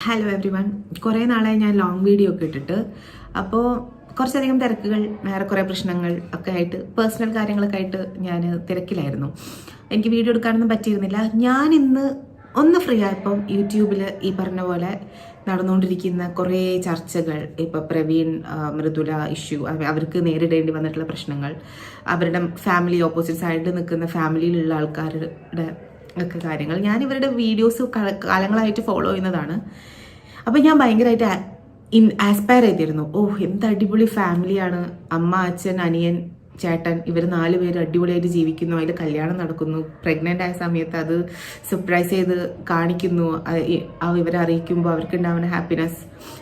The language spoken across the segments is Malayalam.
ഹലോ എവ്രി വൺ കുറേ നാളായി ഞാൻ ലോങ് വീഡിയോ ഒക്കെ ഇട്ടിട്ട്. അപ്പോൾ കുറച്ചധികം തിരക്കുകൾ വേറെ കുറേ പ്രശ്നങ്ങൾ ഒക്കെ ആയിട്ട് പേഴ്സണൽ കാര്യങ്ങളൊക്കെ ആയിട്ട് ഞാൻ തിരക്കിലായിരുന്നു. എനിക്ക് വീഡിയോ എടുക്കാനൊന്നും പറ്റിയിരുന്നില്ല. ഞാൻ ഇന്ന് ഒന്ന് ഫ്രീ ആയപ്പം യൂട്യൂബിൽ ഈ പറഞ്ഞ പോലെ നടന്നുകൊണ്ടിരിക്കുന്ന കുറേ ചർച്ചകൾ ഇപ്പോൾ പ്രവീൺ മൃദുല ഇഷ്യൂ അവർക്ക് നേരിടേണ്ടി വന്നിട്ടുള്ള പ്രശ്നങ്ങൾ അവരുടെ ഫാമിലി ഓപ്പോസിറ്റ് സൈഡിൽ നിൽക്കുന്ന ഫാമിലിയിലുള്ള ആൾക്കാരുടെ ഒക്കെ കാര്യങ്ങൾ. ഞാൻ ഇവരുടെ വീഡിയോസ് കാലങ്ങളായിട്ട് ഫോളോ ചെയ്യുന്നതാണ്. അപ്പം ഞാൻ ഭയങ്കരമായിട്ട് ഇൻ ആസ്പയർ ചെയ്തിരുന്നു. ഓ എന്ത് അടിപൊളി ഫാമിലിയാണ് അമ്മ അച്ഛൻ അനിയൻ ചേട്ടൻ ഇവർ നാല് പേര് അടിപൊളിയായിട്ട് ജീവിക്കുന്നു. അതിൽ കല്യാണം നടക്കുന്നു. പ്രഗ്നന്റ് ആയ സമയത്ത് അത് സർപ്രൈസ് ചെയ്ത് കാണിക്കുന്നു. ഇവരെ അറിയിക്കുമ്പോൾ അവർക്കുണ്ടാവുന്ന ഹാപ്പിനെസ്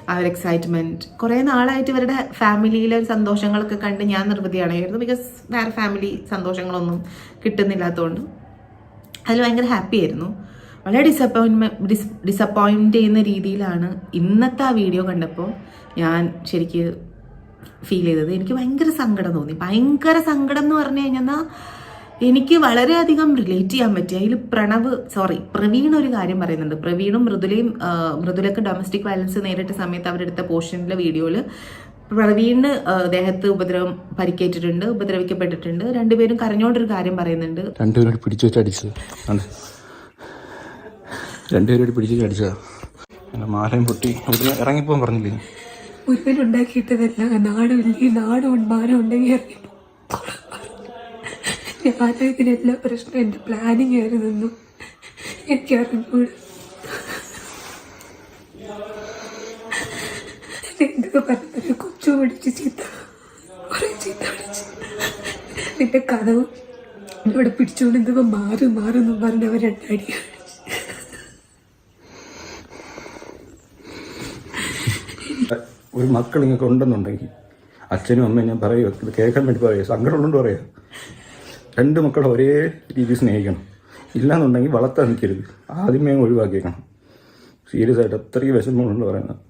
ആ ഒരു എക്സൈറ്റ്മെന്റ് കുറേ നാളായിട്ട് ഇവരുടെ ഫാമിലിയിലെ സന്തോഷങ്ങളൊക്കെ കണ്ട് ഞാൻ നിർവൃതിയാണായിരുന്നു ബിക്കോസ് വേറെ ഫാമിലി സന്തോഷങ്ങളൊന്നും കിട്ടുന്നില്ലാത്തതുകൊണ്ട്. അതിൽ ഭയങ്കര ഹാപ്പി ആയിരുന്നു. വളരെ ഡിസപ്പോയിൻമെന്റ് ഡിസ് ഡിസപ്പോയിന്റ് ചെയ്യുന്ന രീതിയിലാണ് ഇന്നത്തെ ആ വീഡിയോ കണ്ടപ്പോൾ ഞാൻ ശരിക്ക് ഫീൽ ചെയ്തത്. എനിക്ക് ഭയങ്കര സങ്കടം തോന്നി. ഭയങ്കര സങ്കടം എന്ന് പറഞ്ഞു കഴിഞ്ഞാൽ എനിക്ക് വളരെയധികം റിലേറ്റ് ചെയ്യാൻ പറ്റി. അതിൽ പ്രണവ് സോറി പ്രവീൺ ഒരു കാര്യം പറയുന്നുണ്ട്. പ്രവീണും മൃദുലയും മൃദുലക്ക് ഡൊമസ്റ്റിക് വയലൻസ് നേരിട്ട സമയത്ത് അവരെടുത്ത പോർഷനിലെ വീഡിയോയിൽ പ്രവീണിന് അദ്ദേഹത്ത് ദേഹത്ത് ഉപദ്രവം പരിക്കേറ്റിട്ടുണ്ട് ഉപദ്രവിക്കപ്പെട്ടിട്ടുണ്ട്. രണ്ടുപേരും കരഞ്ഞോണ്ടൊരു കാര്യം പറയുന്നുണ്ട്. രണ്ടുപേരോട് പിടിച്ചു വെച്ച് അടിച്ചത് രണ്ടുപേരോട് പിടിച്ചു വെച്ച് അടിച്ചതാ മാലയും പൊട്ടി. ഇറങ്ങിപ്പോകാൻ പറഞ്ഞില്ലേ? ഒരുവനുണ്ടാക്കിയിട്ടതല്ല നാടുമില്ല നാടും മാനം ഉണ്ടെങ്കിൽ ഇറങ്ങി ഞാൻ ഇതിനെല്ലാ പ്രശ്നം എന്റെ പ്ലാനിങ് ആയിരുന്നു. എനിക്ക് അറിഞ്ഞൂടെ കൊച്ചു പിടിച്ച് ചീത്ത കുറെ ചീത്ത പിടിച്ച്. നിന്റെ കഥവ് ഇവിടെ പിടിച്ചുകൊണ്ട് എന്തൊക്കെ മാറും മാറും പറഞ്ഞവർ രണ്ടടി ഒരു മക്കൾ നിങ്ങൾക്ക് ഉണ്ടെന്നുണ്ടെങ്കിൽ അച്ഛനും അമ്മയും ഞാൻ പറയുക കേൾക്കാൻ വേണ്ടി പറയുക സങ്കടമുള്ളതുകൊണ്ട് പറയുക രണ്ട് മക്കളെ ഒരേ രീതി സ്നേഹിക്കണം. ഇല്ലാന്നുണ്ടെങ്കിൽ വളർത്താൻ നിൽക്കരുത്. ആദ്യമേ ഒഴിവാക്കിയേക്കണം. സീരിയസ് ആയിട്ട് അത്രയ്ക്ക് വിഷമങ്ങളുണ്ട് പറയുന്നത്.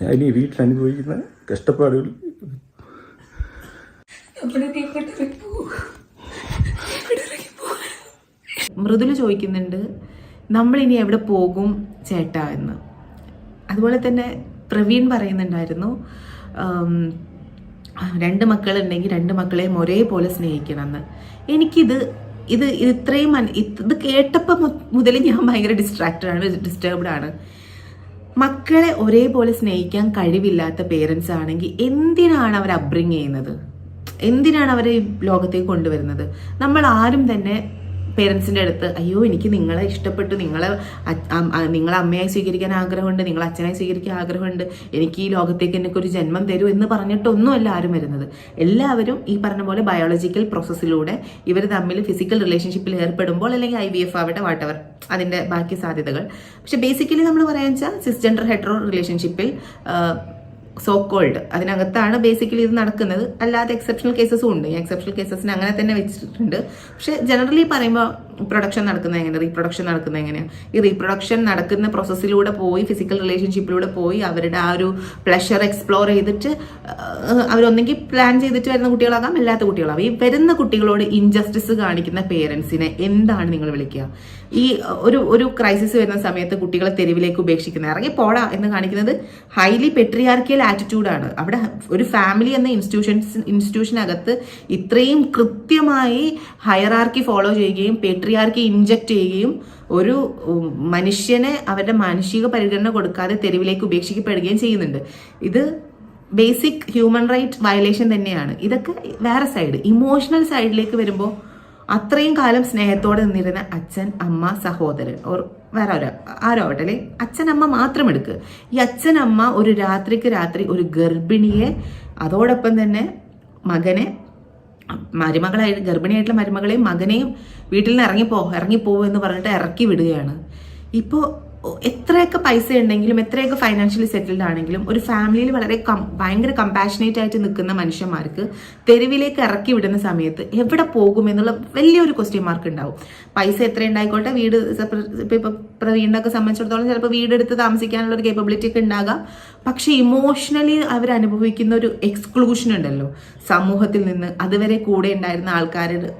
ഇനി വീട്ടിൽ അനുഭവിക്കുന്ന കഷ്ടപ്പാടുകൾ. മൃദുല ചോദിക്കുന്നുണ്ട് നമ്മൾ ഇനി എവിടെ പോകും ചേട്ടാ എന്ന്? അതുപോലെ തന്നെ പ്രവീൺ പറയുന്നുണ്ടായിരുന്നു രണ്ട് മക്കളുണ്ടെങ്കിൽ രണ്ട് മക്കളെയും ഒരേപോലെ സ്നേഹിക്കണം എന്ന് എനിക്കിത് ഇത് ഇത് ഇത്രയും ഇത് ഇത് കേട്ടപ്പോൾ മുതൽ ഞാൻ ഭയങ്കര ഡിസ്ട്രാക്റ്റഡ് ആണ് ഡിസ്റ്റർബ്ഡ് ആണ്. മക്കളെ ഒരേപോലെ സ്നേഹിക്കാൻ കഴിവില്ലാത്ത പേരൻസ് ആണെങ്കിൽ എന്തിനാണ് അവർ അബ്രിങ് ചെയ്യുന്നത്? എന്തിനാണ് അവരെ ഈ ലോകത്തേക്ക് കൊണ്ടുവരുന്നത്? നമ്മൾ ആരും തന്നെ പേരൻസിന്റെ അടുത്ത് അയ്യോ എനിക്ക് നിങ്ങളെ ഇഷ്ടപ്പെട്ടു. നിങ്ങളെ നിങ്ങളെ അമ്മയായി സ്വീകരിക്കാൻ ആഗ്രഹമുണ്ട്. നിങ്ങളെ അച്ഛനായി സ്വീകരിക്കാൻ ആഗ്രഹമുണ്ട്. എനിക്ക് ഈ ലോകത്തേക്ക് എനിക്ക് ഒരു ജന്മം തരൂ എന്ന് പറഞ്ഞിട്ടൊന്നുമല്ല ആരും വരുന്നത്. എല്ലാവരും ഈ പറഞ്ഞ പോലെ ബയോളജിക്കൽ പ്രോസസ്സിലൂടെ ഇവർ തമ്മിൽ ഫിസിക്കൽ റിലേഷൻഷിപ്പിൽ ഏർപ്പെടുമ്പോൾ അല്ലെങ്കിൽ ഐ വി എഫ് ആവട്ടെ വാട്ടവർ അതിന്റെ ബാക്കി സാധ്യതകൾ. പക്ഷെ ബേസിക്കലി നമ്മൾ പറയാന്ന് വെച്ചാൽ സിസ്ജെൻഡർ ഹെട്രോ റിലേഷൻഷിപ്പിൽ സോ കോൾഡ് അതിനകത്താണ് ബേസിക്കലി ഇത് നടക്കുന്നത്. അല്ലാതെ എക്സെപ്ഷണൽ കേസസും ഉണ്ട്. എക്സെപ്ഷണൽ കേസസിന് അങ്ങനെ തന്നെ വെച്ചിട്ടുണ്ട്. പക്ഷെ ജനറലി പറയുമ്പോൾ പ്രൊഡക്ഷൻ നടക്കുന്നത് എങ്ങനെ റീപ്രൊഡക്ഷൻ നടക്കുന്നത് എങ്ങനെയാണ് ഈ റീപ്രൊഡക്ഷൻ നടക്കുന്ന പ്രോസസ്സിലൂടെ പോയി ഫിസിക്കൽ റിലേഷൻഷിപ്പിലൂടെ പോയി അവരുടെ ആ ഒരു പ്ലഷർ എക്സ്പ്ലോർ ചെയ്തിട്ട് അവരൊന്നെങ്കിൽ പ്ലാൻ ചെയ്തിട്ട് വരുന്ന കുട്ടികളാകാം അല്ലാത്ത കുട്ടികളാകാം. ഈ വരുന്ന കുട്ടികളോട് ഇൻജസ്റ്റിസ് കാണിക്കുന്ന പേരൻസിനെ എന്താണ് നിങ്ങൾ വിളിക്കുക? ഈ ഒരു ഒരു ക്രൈസിസ് വരുന്ന സമയത്ത് കുട്ടികളെ തെരുവിലേക്ക് ഉപേക്ഷിക്കുന്ന ഇറങ്ങി പോടാ എന്ന് കാണിക്കുന്നത് ഹൈലി പെട്രിയാർക്കിയൽ ആറ്റിറ്റ്യൂഡാണ് അവിടെ ഒരു ഫാമിലി എന്ന ഇൻസ്റ്റിറ്റ്യൂഷൻസ് ഇൻസ്റ്റിറ്റ്യൂഷനകത്ത് ഇത്രയും കൃത്യമായി ഹയറാർക്കി ഫോളോ ചെയ്യുകയും പേട്രിയാർക്കി ഇൻജക്ട് ചെയ്യുകയും ഒരു മനുഷ്യനെ അവരുടെ മാനുഷിക പരിഗണന കൊടുക്കാതെ തെരുവിലേക്ക് ഉപേക്ഷിക്കപ്പെടുകയും ചെയ്യുന്നുണ്ട്. ഇത് ബേസിക് ഹ്യൂമൻ റൈറ്റ് വയലേഷൻ തന്നെയാണ്. ഇതൊക്കെ വേറെ സൈഡ് ഇമോഷണൽ സൈഡിലേക്ക് വരുമ്പോൾ അത്രയും കാലം സ്നേഹത്തോടെ നിന്നിരുന്ന അച്ഛൻ അമ്മ സഹോദരൻ ഓർ വേറെ ഒരു ആരോ ആവട്ടെ അച്ഛനമ്മ മാത്രം എടുക്കുക ഈ അച്ഛനമ്മ ഒരു രാത്രിക്ക് രാത്രി ഒരു ഗർഭിണിയെ അതോടൊപ്പം തന്നെ മകനെ മരുമകളായി ഗർഭിണിയായിട്ടുള്ള മരുമകളെയും മകനെയും വീട്ടിൽ നിന്ന് ഇറങ്ങിപ്പോ ഇറങ്ങിപ്പോവെന്ന് പറഞ്ഞിട്ട് ഇറക്കി വിടുകയാണ്. ഇപ്പോൾ എത്രയൊക്കെ പൈസ ഉണ്ടെങ്കിലും എത്രയൊക്കെ ഫൈനാൻഷ്യലി സെറ്റിൽഡ് ആണെങ്കിലും ഒരു ഫാമിലിയിൽ വളരെ കം ഭയങ്കര കമ്പാഷനേറ്റ് ആയിട്ട് നിൽക്കുന്ന മനുഷ്യന്മാർക്ക് തെരുവിലേക്ക് ഇറക്കി വിടുന്ന സമയത്ത് എവിടെ പോകും എന്നുള്ള വലിയൊരു ക്വസ്റ്റ്യൻ മാർക്ക് ഉണ്ടാവും. പൈസ എത്ര ഉണ്ടായിക്കോട്ടെ വീട് ഇപ്പം വീടിനൊക്കെ സംബന്ധിച്ചിടത്തോളം ചിലപ്പോൾ വീടെടുത്ത് താമസിക്കാനുള്ള ഒരു കേപ്പബിലിറ്റി ഒക്കെ ഉണ്ടാകാം. പക്ഷേ ഇമോഷണലി അവർ അനുഭവിക്കുന്ന ഒരു എക്സ്ക്ലൂഷൻ ഉണ്ടല്ലോ. സമൂഹത്തിൽ നിന്ന് അതുവരെ കൂടെ ഉണ്ടായിരുന്ന ആൾക്കാരുടെ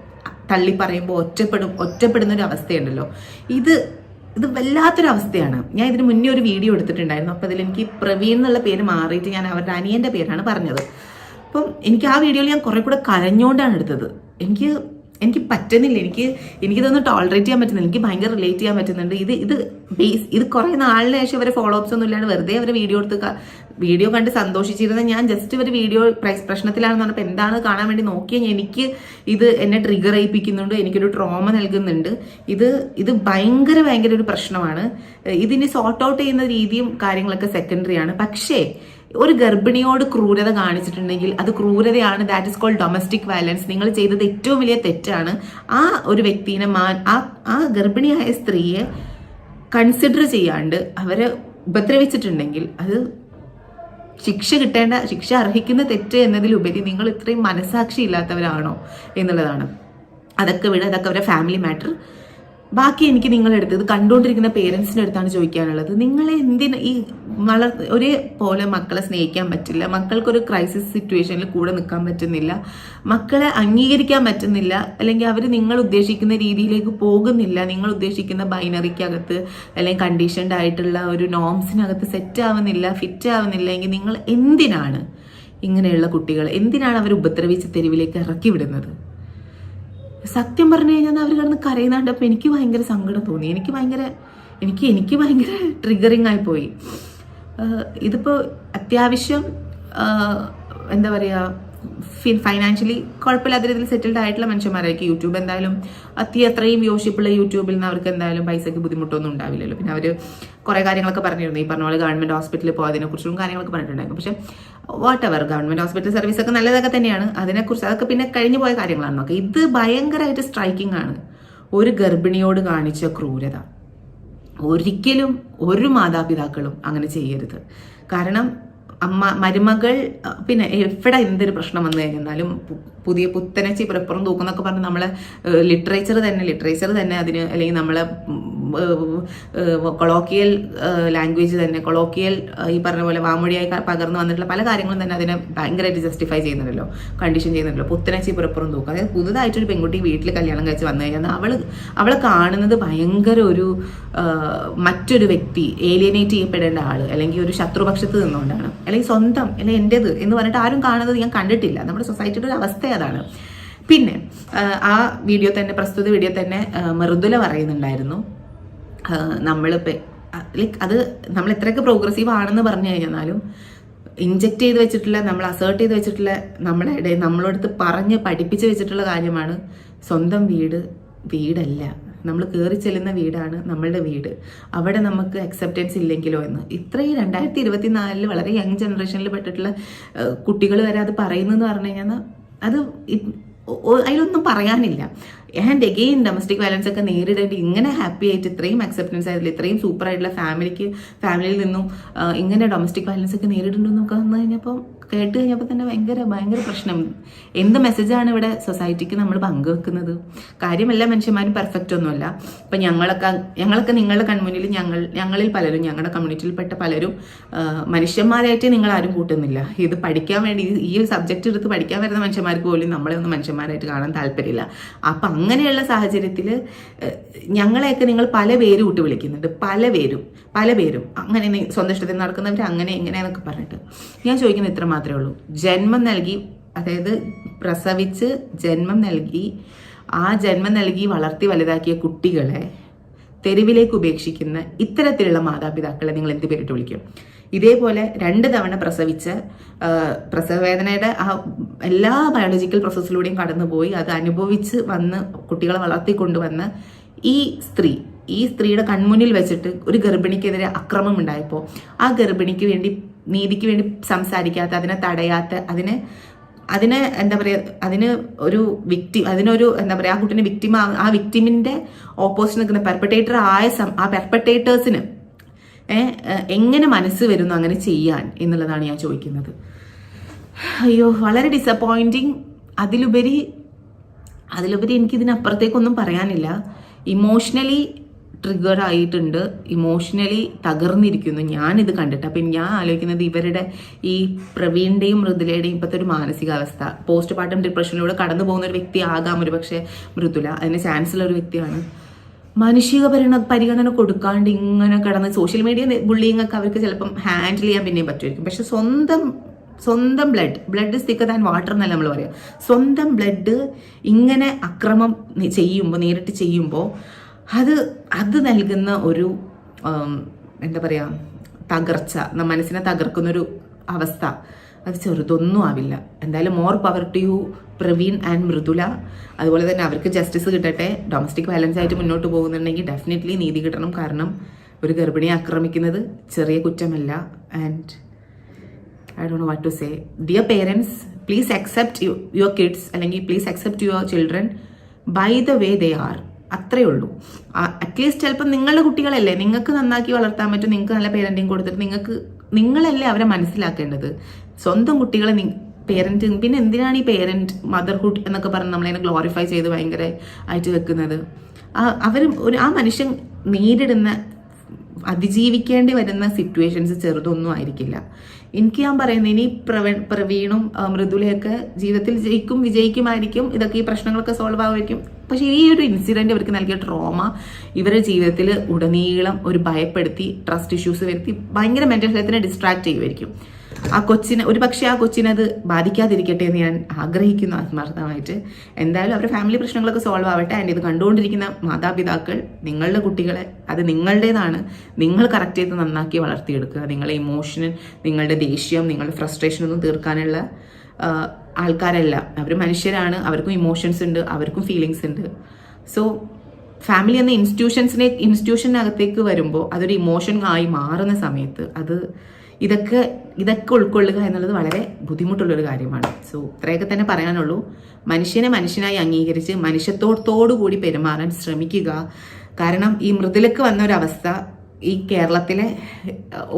തള്ളി പറയുമ്പോൾ ഒറ്റപ്പെടും ഒറ്റപ്പെടുന്ന ഒരു അവസ്ഥയുണ്ടല്ലോ. ഇത് ഇത് വല്ലാത്തൊരവസ്ഥയാണ്. ഞാൻ ഇതിന് മുന്നേ ഒരു വീഡിയോ എടുത്തിട്ടുണ്ടായിരുന്നു. അപ്പോൾ അതിലെനിക്ക് പ്രവീൺ എന്നുള്ള പേര് മാറിയിട്ട് ഞാൻ അവരുടെ അനിയന്റെ പേരാണ് പറഞ്ഞത്. അപ്പം എനിക്ക് ആ വീഡിയോയിൽ ഞാൻ കുറെ കൂടെ കരഞ്ഞുകൊണ്ടാണ് എടുത്തത്. എനിക്ക് എനിക്ക് പറ്റുന്നില്ല. എനിക്ക് എനിക്കിതൊന്നും ടോളറേറ്റ് ചെയ്യാൻ പറ്റുന്നില്ല. എനിക്ക് ഭയങ്കര റിലേറ്റ് ചെയ്യാൻ പറ്റുന്നുണ്ട്. ഇത് ഇത് ബേസ് ഇത് കുറേ നാളിന് ശേഷം അവരെ ഫോളോ അപ്സ് ഒന്നും ഇല്ലാണ്ട് വെറുതെ അവർ വീഡിയോ എടുത്ത് വീഡിയോ കണ്ട് സന്തോഷിച്ചിരുന്ന ഞാൻ ജസ്റ്റ് ഒരു വീഡിയോ പ്രശ്നത്തിലാണെന്ന് പറഞ്ഞപ്പോൾ എന്താണ് കാണാൻ വേണ്ടി നോക്കിയ എനിക്ക് ഇത് എന്നെ ട്രിഗർ ചെയ്യിപ്പിക്കുന്നുണ്ട്. എനിക്കൊരു ട്രോമ നൽകുന്നുണ്ട്. ഇത് ഇത് ഭയങ്കര ഭയങ്കര ഒരു പ്രശ്നമാണ്. ഇതിനെ സോർട്ട് ഔട്ട് ചെയ്യുന്ന രീതിയും കാര്യങ്ങളൊക്കെ സെക്കൻഡറി ആണ്. പക്ഷേ ഒരു ഗർഭിണിയോട് ക്രൂരത കാണിച്ചിട്ടുണ്ടെങ്കിൽ അത് ക്രൂരതയാണ്. That is called domestic violence നിങ്ങൾ ചെയ്തത് ഏറ്റവും വലിയ തെറ്റാണ്. ആ ഒരു വ്യക്തിനെ മാ ആ ആ ഗർഭിണിയായ സ്ത്രീയെ കൺസിഡർ ചെയ്യാണ്ട് അവരെ ഉപദ്രവിച്ചിട്ടുണ്ടെങ്കിൽ അത് ശിക്ഷ കിട്ടേണ്ട ശിക്ഷ അർഹിക്കുന്ന തെറ്റ് എന്നതിലുപരി നിങ്ങൾ ഇത്രയും മനസാക്ഷി ഇല്ലാത്തവരാണോ എന്നുള്ളതാണ്. അതൊക്കെ വിട് അതൊക്കെ അവരുടെ ഫാമിലി മാറ്റർ ബാക്കി എനിക്ക് നിങ്ങളെടുത്ത് ഇത് കണ്ടുകൊണ്ടിരിക്കുന്ന പേരൻസിന്റെ അടുത്താണ് ചോദിക്കാനുള്ളത്. നിങ്ങളെ എന്തിന് ഈ വളർ ഒരേ പോലെ മക്കളെ സ്നേഹിക്കാൻ പറ്റില്ല മക്കൾക്കൊരു ക്രൈസിസ് സിറ്റുവേഷനിൽ കൂടെ നിൽക്കാൻ പറ്റുന്നില്ല മക്കളെ അംഗീകരിക്കാൻ പറ്റുന്നില്ല അല്ലെങ്കിൽ അവർ നിങ്ങൾ ഉദ്ദേശിക്കുന്ന രീതിയിലേക്ക് പോകുന്നില്ല നിങ്ങൾ ഉദ്ദേശിക്കുന്ന ബൈനറിക്കകത്ത് അല്ലെങ്കിൽ കണ്ടീഷൻഡ് ആയിട്ടുള്ള ഒരു നോംസിനകത്ത് സെറ്റ് ആവുന്നില്ല ഫിറ്റ് ആവുന്നില്ല എങ്കിൽ നിങ്ങൾ എന്തിനാണ് ഇങ്ങനെയുള്ള കുട്ടികൾ എന്തിനാണ് അവർ ഉപദ്രവിച്ച് തെരുവിലേക്ക് ഇറക്കി വിടുന്നത്? സത്യം പറഞ്ഞു കഴിഞ്ഞാൽ അവർ കിടന്ന് കരയുന്ന കണ്ടപ്പോൾ എനിക്ക് ഭയങ്കര സങ്കടം തോന്നി. എനിക്ക് ഭയങ്കര എനിക്ക് എനിക്ക് ഭയങ്കര ട്രിഗറിങ് ആയി പോയി. ഇതിപ്പോ ഇതിപ്പോൾ അത്യാവശ്യം എന്താ പറയുക ഫൈനാൻഷ്യലി കുഴപ്പമില്ലാത്ത രീതിയിൽ സെറ്റിൽഡ് ആയിട്ടുള്ള മനുഷ്യന്മാരായിരിക്കും യൂട്യൂബ്. എന്തായാലും അത്രയും വ്യൂഷിപ്പുള്ള യൂട്യൂബിൽ നിന്ന് അവർക്ക് എന്തായാലും പൈസയ്ക്ക് ബുദ്ധിമുട്ടൊന്നും ഉണ്ടാവില്ലല്ലോ. പിന്നെ അവർ കുറേ കാര്യങ്ങളൊക്കെ പറഞ്ഞിരുന്നു. ഈ പറഞ്ഞ പോലെ ഗവൺമെന്റ് ഹോസ്പിറ്റലിൽ പോയതിനെക്കുറിച്ചും കാര്യങ്ങളൊക്കെ പറഞ്ഞിട്ടുണ്ടായിരുന്നു. പക്ഷെ whatever government hospital service ഒക്കെ നല്ലതൊക്കെ തന്നെയാണ്. അതിനെക്കുറിച്ച് അതൊക്കെ പിന്നെ കഴിഞ്ഞു പോയ കാര്യങ്ങളാണ് നോക്കുക ഇത് ഭയങ്കരമായിട്ട് സ്ട്രൈക്കിംഗ് ആണ്. ഒരു ഗർഭിണിയോട് കാണിച്ച ക്രൂരത. ഒരിക്കലും ഒരു മാതാപിതാക്കളും അങ്ങനെ ചെയ്യരുത്. കാരണം അമ്മ മരുമകൾ പിന്നെ എവിടെ എന്തൊരു പ്രശ്നം വന്നു കഴിഞ്ഞാലും പുതിയ പുത്തനച്ചി പുറപ്പുറം തൂക്കുന്നൊക്കെ പറഞ്ഞ് നമ്മളെ ലിറ്ററേച്ചർ തന്നെ ലിറ്ററേച്ചർ തന്നെ അതിന് അല്ലെങ്കിൽ നമ്മളെ കൊളോക്കിയൽ ലാംഗ്വേജ് തന്നെ കൊളോക്കിയൽ ഈ പറഞ്ഞ പോലെ വാമൊഴിയായി പകർന്നു വന്നിട്ടുള്ള പല കാര്യങ്ങളും തന്നെ അതിനെ ഭയങ്കരമായിട്ട് ജസ്റ്റിഫൈ ചെയ്യുന്നുണ്ടല്ലോ കണ്ടീഷൻ ചെയ്യുന്നുണ്ടല്ലോ. പുത്തനച്ചി പുറപ്പുറം തൂക്കുക. അതായത് പുതുതായിട്ടൊരു പെൺകുട്ടി വീട്ടിൽ കല്യാണം കഴിച്ച് വന്നു കഴിഞ്ഞാൽ അവൾ അവളെ കാണുന്നത് ഭയങ്കര ഒരു മറ്റൊരു വ്യക്തി ഏലിയനേറ്റ് ചെയ്യപ്പെടേണ്ട ആൾ അല്ലെങ്കിൽ ഒരു ശത്രുപക്ഷത്ത് നിന്നുകൊണ്ടാണ്. അല്ലെങ്കിൽ സ്വന്തം അല്ലെങ്കിൽ എന്റെത് എന്ന് പറഞ്ഞിട്ട് ആരും കാണുന്നത് ഞാൻ കണ്ടിട്ടില്ല. നമ്മുടെ സൊസൈറ്റിയുടെ ഒരു അവസ്ഥ അതാണ് പിന്നെ ആ, വീഡിയോ തന്നെ പ്രസ്തുത വീഡിയോ തന്നെ മൃദുല പറയുന്നുണ്ടായിരുന്നു. നമ്മൾ ലൈക്ക് അത് നമ്മൾ എത്രയൊക്കെ പ്രോഗ്രസീവ് ആണെന്ന് പറഞ്ഞു കഴിഞ്ഞാലും ഇഞ്ചെക്ട് ചെയ്ത് വെച്ചിട്ടുള്ള നമ്മൾ അസേർട്ട് ചെയ്ത് വെച്ചിട്ടുള്ള നമ്മുടെ ഇടയിൽ നമ്മളടുത്ത് പറഞ്ഞ് പഠിപ്പിച്ച് വെച്ചിട്ടുള്ള കാര്യമാണ് സ്വന്തം വീട് വീടല്ല. നമ്മൾ കയറി ചെല്ലുന്ന വീടാണ് നമ്മളുടെ വീട്. അവിടെ നമുക്ക് അക്സെപ്റ്റൻസ് ഇല്ലെങ്കിലോ എന്ന്. ഇത്രയും രണ്ടായിരത്തി ഇരുപത്തി നാലിൽ വളരെ യങ് ജനറേഷനിൽ പെട്ടിട്ടുള്ള കുട്ടികൾ വരെ അത് പറയുന്നതെന്ന് പറഞ്ഞു കഴിഞ്ഞാൽ അത് അതിലൊന്നും പറയാനില്ല. ആൻഡ് എഗെയിൻ ഡൊമസ്റ്റിക് വയലൻസ് ഒക്കെ നേരിടേണ്ടി ഇങ്ങനെ ഹാപ്പി ആയിട്ട് ഇത്രയും അക്സെപ്റ്റൻസ് ആയിട്ടില്ല ഇത്രയും സൂപ്പർ ആയിട്ടുള്ള ഫാമിലിക്ക് ഫാമിലിയിൽ നിന്നും ഇങ്ങനെ ഡൊമസ്റ്റിക് വയലൻസ് ഒക്കെ നേരിടുന്നുണ്ടോ വന്നു കഴിഞ്ഞപ്പോൾ കേട്ട് കഴിഞ്ഞപ്പോൾ തന്നെ ഭയങ്കര ഭയങ്കര പ്രശ്നം. എന്ത് മെസ്സേജാണ് ഇവിടെ സൊസൈറ്റിക്ക് നമ്മൾ പങ്കുവെക്കുന്നത്? കാര്യം എല്ലാ മനുഷ്യന്മാരും പെർഫെക്റ്റ് ഒന്നുമല്ല. ഇപ്പം ഞങ്ങളൊക്കെ ഞങ്ങളൊക്കെ നിങ്ങളുടെ കൺമുന്നിൽ ഞങ്ങൾ ഞങ്ങളിൽ പലരും ഞങ്ങളുടെ കമ്മ്യൂണിറ്റിയിൽപ്പെട്ട പലരും മനുഷ്യന്മാരായിട്ട് നിങ്ങൾ ആരും കൂട്ടുന്നില്ല. ഇത് പഠിക്കാൻ വേണ്ടി ഈ- ഒരു സബ്ജക്റ്റ് എടുത്ത് പഠിക്കാൻ വരുന്ന മനുഷ്യന്മാർക്ക് പോലും നമ്മളെ ഒന്നും മനുഷ്യന്മാരായിട്ട് കാണാൻ താല്പര്യമില്ല. അപ്പം അങ്ങനെയുള്ള സാഹചര്യത്തിൽ ഞങ്ങളെയൊക്കെ നിങ്ങൾ പല പേര് വിട്ട് വിളിക്കുന്നുണ്ട്. പല പേരും പല പേരും. അങ്ങനെ സ്വന്തം ഇഷ്ടത്തിൽ നടക്കുന്നവർ അങ്ങനെ ഇങ്ങനെ എന്നൊക്കെ പറഞ്ഞിട്ട്. ഞാൻ ചോദിക്കുന്നത് ഇത്ര മാത്രമേ ഉള്ളൂ. ജന്മം നൽകി അതായത് പ്രസവിച്ച് ജന്മം നൽകി ആ ജന്മം നൽകി വളർത്തി വലുതാക്കിയ കുട്ടികളെ തെരുവിലേക്ക് ഉപേക്ഷിക്കുന്ന ഇത്തരത്തിലുള്ള മാതാപിതാക്കളെ നിങ്ങൾ എന്ത് പേരിട്ട് വിളിക്കും? ഇതേപോലെ രണ്ട് തവണ പ്രസവിച്ച് പ്രസവവേദനയുടെ ആ എല്ലാ ബയോളജിക്കൽ പ്രോസസ്സിലൂടെയും കടന്നുപോയി അത് അനുഭവിച്ച് വന്ന് കുട്ടികളെ വളർത്തിക്കൊണ്ടുവന്ന് ഈ സ്ത്രീ ഈ സ്ത്രീയുടെ കൺമുന്നിൽ വെച്ചിട്ട് ഒരു ഗർഭിണിക്കെതിരെ അക്രമം ഉണ്ടായപ്പോൾ ആ ഗർഭിണിക്ക് വേണ്ടി നീതിക്ക് വേണ്ടി സംസാരിക്കാത്ത അതിനെ തടയാത്ത അതിന് അതിന് എന്താ പറയുക അതിന് ഒരു വിക്ടി അതിനൊരു എന്താ പറയുക ആ കുട്ടീനെ വിക്ടിം ആ വിക്ടിമിന്റെ ഓപ്പോസിറ്റ് നിൽക്കുന്ന പെർപ്പറ്റേറ്റർ ആയ സം ആ പെർപ്പറ്റേറ്റേഴ്സിന് എങ്ങനെ മനസ്സ് വരുന്നു അങ്ങനെ ചെയ്യാൻ എന്നുള്ളതാണ് ഞാൻ ചോദിക്കുന്നത്. അയ്യോ വളരെ ഡിസപ്പോയിന്റിങ് അതിലുപരി അതിലുപരി എനിക്കിതിനപ്പുറത്തേക്കൊന്നും പറയാനില്ല. ഇമോഷണലി ട്രിഗർ ആയിട്ടുണ്ട്. ഇമോഷണലി തകർന്നിരിക്കുന്നു. ഞാനിത് കണ്ടിട്ട്. അപ്പം ഞാൻ ആലോചിക്കുന്നത് ഇവരുടെ ഈ പ്രവീണിന്റെയും മൃദുലയുടെയും ഇപ്പോഴത്തെ ഒരു മാനസികാവസ്ഥ. പോസ്റ്റ് പാർട്ടം ഡിപ്രഷനിലൂടെ കടന്നു പോകുന്ന ഒരു വ്യക്തി ആകാം ഒരു പക്ഷേ മൃദുല. അതിന് ചാൻസ് ഉള്ള ഒരു വ്യക്തിയാണ്. മാനുഷിക പരിഗണന പരിഗണന കൊടുക്കാണ്ട് ഇങ്ങനെ കിടന്ന് സോഷ്യൽ മീഡിയ ബുള്ളിങ് ഒക്കെ അവർക്ക് ചിലപ്പം ഹാൻഡിൽ ചെയ്യാൻ പിന്നെയും പറ്റുമായിരിക്കും. പക്ഷെ സ്വന്തം സ്വന്തം ബ്ലഡ് ബ്ലഡ് സ്തിക്കർ താൻ വാട്ടർ എന്നല്ല നമ്മൾ പറയുക സ്വന്തം ബ്ലഡ് ഇങ്ങനെ അക്രമം ചെയ്യുമ്പോൾ നേരിട്ട് ചെയ്യുമ്പോൾ അത് അത് നൽകുന്ന ഒരു എന്താ പറയുക തകർച്ച മനസ്സിനെ തകർക്കുന്നൊരു അവസ്ഥ. അത് ചെറുതൊന്നും ആവില്ല. എന്തായാലും more power to you Praveen and Mridula. അതുപോലെ തന്നെ അവർക്ക് ജസ്റ്റിസ് കിട്ടട്ടെ. ഡൊമസ്റ്റിക് വയലൻസ് ആയിട്ട് മുന്നോട്ട് പോകുന്നുണ്ടെങ്കിൽ ഡെഫിനറ്റ്ലി നീതി കിട്ടണം. കാരണം ഒരു ഗർഭിണിയെ ആക്രമിക്കുന്നത് ചെറിയ കുറ്റമല്ല. And I Dr know what to say dear parents please accept your kids അല്ലെങ്കിൽ please accept your children by the way they are അത്രയേ ഉള്ളൂ. അറ്റ്ലീസ്റ്റ് ചിലപ്പോൾ നിങ്ങളുടെ കുട്ടികളല്ലേ നിങ്ങൾക്ക് നന്നാക്കി വളർത്താൻ പറ്റും നിങ്ങൾക്ക് നല്ല പേരന്റിങ് കൊടുത്തിട്ട് നിങ്ങൾക്ക് നിങ്ങളല്ലേ അവരെ മനസ്സിലാക്കേണ്ടത്. സ്വന്തം കുട്ടികളെ പേരന്റിങ് പിന്നെ എന്തിനാണ് ഈ പേരന്റ് മദർഹുഡ് എന്നൊക്കെ പറഞ്ഞ് നമ്മളതിനെ ഗ്ലോറിഫൈ ചെയ്ത് ഭയങ്കര ആയിട്ട് വെക്കുന്നത് അവർ ഒരു ആ മനുഷ്യൻ നേരിടുന്ന അതിജീവിക്കേണ്ടി വരുന്ന സിറ്റുവേഷൻസ് ചെറുതൊന്നും ആയിരിക്കില്ല. എനിക്ക് ഞാൻ പറയുന്നത് ഇനി പ്രവ പ്രവീണും മൃദുലയൊക്കെ ജീവിതത്തിൽ ജയിക്കും വിജയിക്കുമായിരിക്കും. ഇതൊക്കെ ഈ പ്രശ്നങ്ങളൊക്കെ സോൾവ് ആവുമായിരിക്കും. പക്ഷേ ഈ ഒരു ഇൻസിഡന്റ് ഇവർക്ക് നൽകിയ ട്രോമ ഇവരുടെ ജീവിതത്തിൽ ഉടനീളം ഒരു ഭയപ്പെടുത്തി ട്രസ്റ്റ് ഇഷ്യൂസ് വരുത്തി ഭയങ്കര മെന്റൽ ഹെൽത്തിനെ ഡിസ്ട്രാക്ട് ചെയ്യുമായിരിക്കും. ആ കൊച്ചിനെ ഒരു പക്ഷേ ആ കൊച്ചിനത് ബാധിക്കാതിരിക്കട്ടെ എന്ന് ഞാൻ ആഗ്രഹിക്കുന്നു ആത്മാർത്ഥമായിട്ട്. എന്തായാലും അവരുടെ ഫാമിലി പ്രശ്നങ്ങളൊക്കെ സോൾവ് ആവട്ടെ. ആൻഡ് ഇത് കണ്ടുകൊണ്ടിരിക്കുന്ന മാതാപിതാക്കൾ നിങ്ങളുടെ കുട്ടികളെ അത് നിങ്ങളുടേതാണ്. നിങ്ങൾ കറക്റ്റ് ചെയ്ത് നന്നാക്കി വളർത്തിയെടുക്കുക. നിങ്ങളെ ഇമോഷന് നിങ്ങളുടെ ദേഷ്യം നിങ്ങളുടെ ഫ്രസ്ട്രേഷൻ ഒന്നും തീർക്കാനുള്ള ആൾക്കാരല്ല. അവർ മനുഷ്യരാണ്. അവർക്കും ഇമോഷൻസ് ഉണ്ട്. അവർക്കും ഫീലിങ്സ് ഉണ്ട്. സോ ഫാമിലി എന്ന ഇൻസ്റ്റിറ്റ്യൂഷൻസിനെ ഇൻസ്റ്റിറ്റ്യൂഷനകത്തേക്ക് വരുമ്പോൾ അതൊരു ഇമോഷൻ ആയി മാറുന്ന സമയത്ത് അത് ഇതൊക്കെ ഇതൊക്കെ ഉൾക്കൊള്ളുക എന്നുള്ളത് വളരെ ബുദ്ധിമുട്ടുള്ളൊരു കാര്യമാണ്. സോ ഇത്രയൊക്കെ തന്നെ പറയാനുള്ളൂ. മനുഷ്യനെ മനുഷ്യനായി അംഗീകരിച്ച് മനുഷ്യത്തോടത്തോടു കൂടി പെരുമാറാൻ ശ്രമിക്കുക. കാരണം ഈ മൃദുലക്ക് വന്ന ഒരു അവസ്ഥ ഈ കേരളത്തിലെ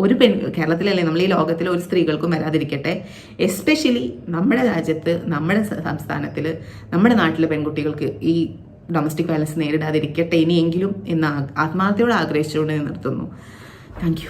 ഒരു പെൺ കേരളത്തിലല്ലേ നമ്മൾ ഈ ലോകത്തിലെ ഒരു സ്ത്രീകൾക്കും വരാതിരിക്കട്ടെ. എസ്പെഷ്യലി നമ്മുടെ രാജ്യത്ത് നമ്മുടെ സംസ്ഥാനത്തിൽ നമ്മുടെ നാട്ടിലെ പെൺകുട്ടികൾക്ക് ഈ ഡൊമസ്റ്റിക് വയലൻസ് നേരിടാതിരിക്കട്ടെ ഇനിയെങ്കിലും എന്ന് ആത്മാർത്ഥയോട് ആഗ്രഹിച്ചുകൊണ്ട് നിർത്തുന്നു താങ്ക്